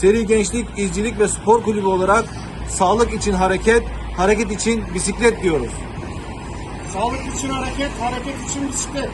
Seri Gençlik İzcilik ve Spor Kulübü olarak sağlık için hareket, hareket için bisiklet diyoruz. Sağlık için hareket, hareket için bisiklet.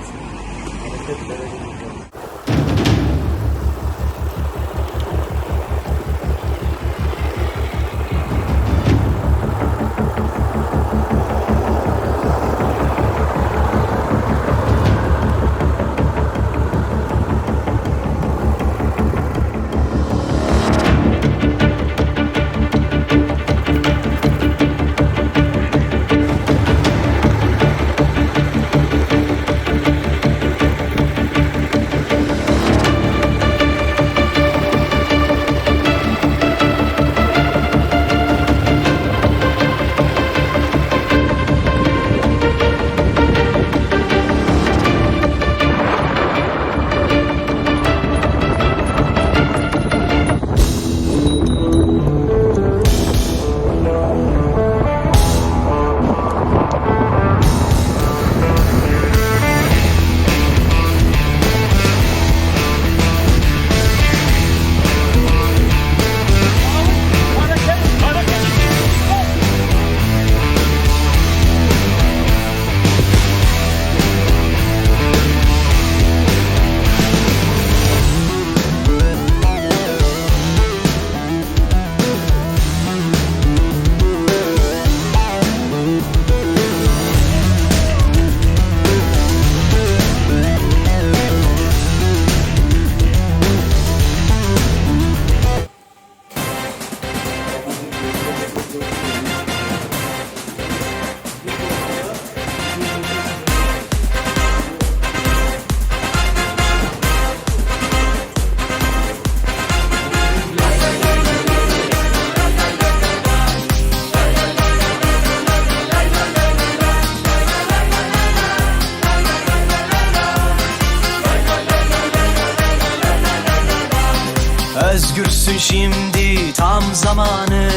Özgürsün şimdi tam zamanı.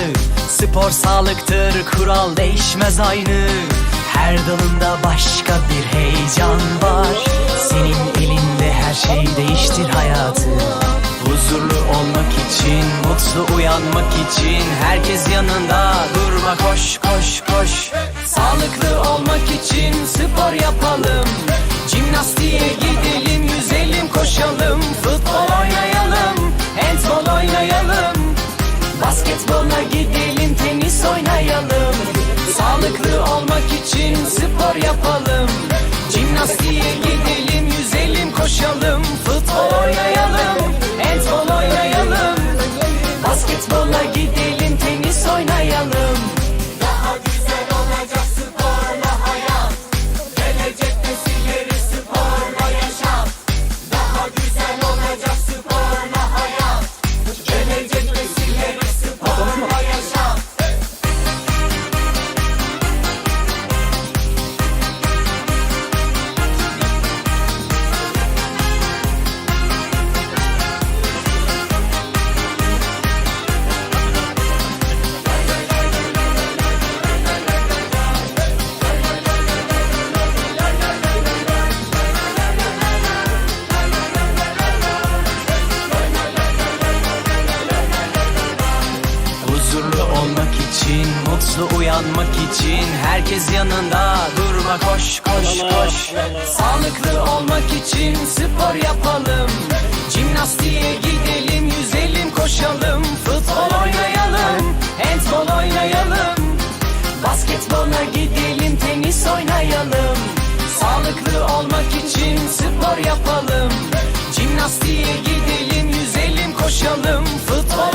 Spor sağlıktır kural değişmez aynı. Her dalında başka bir heyecan var. Senin elinde her şey değiştir hayatı. Huzurlu olmak için, mutlu uyanmak için. Herkes yanında durma koş koş koş. Sağlıklı olmak için spor yapalım. Jimnastiğe gidelim, yüzelim, koşalım gidelim, tenis oynayalım. Sağlıklı olmak için spor yapalım. Jimnastiğe gidelim, yüzelim, koşalım için, mutlu uyanmak için. Herkes yanında durma koş koş koş. Sağlıklı olmak için spor yapalım. Jimnastiğe gidelim, yüzelim, koşalım. Futbol oynayalım, handbol oynayalım. Basketbola gidelim, tenis oynayalım. Sağlıklı olmak için spor yapalım. Jimnastiğe gidelim, yüzelim, koşalım. Futbol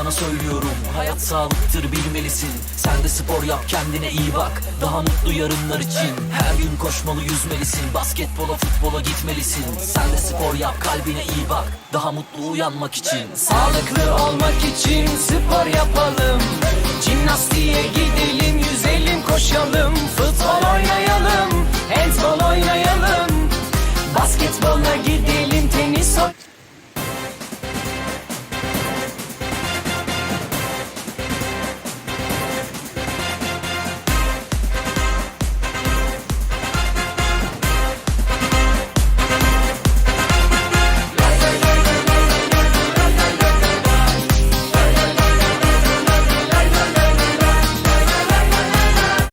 sana söylüyorum. Hayat sağlıktır bilmelisin. Sen de spor yap kendine iyi bak. Daha mutlu yarınlar için. Her gün koşmalı yüzmelisin. Basketbola futbola gitmelisin. Sen de spor yap kalbine iyi bak. Daha mutlu uyanmak için. Sağlıklı olmak için spor yapalım. Jimnastiğe gidelim yüzelim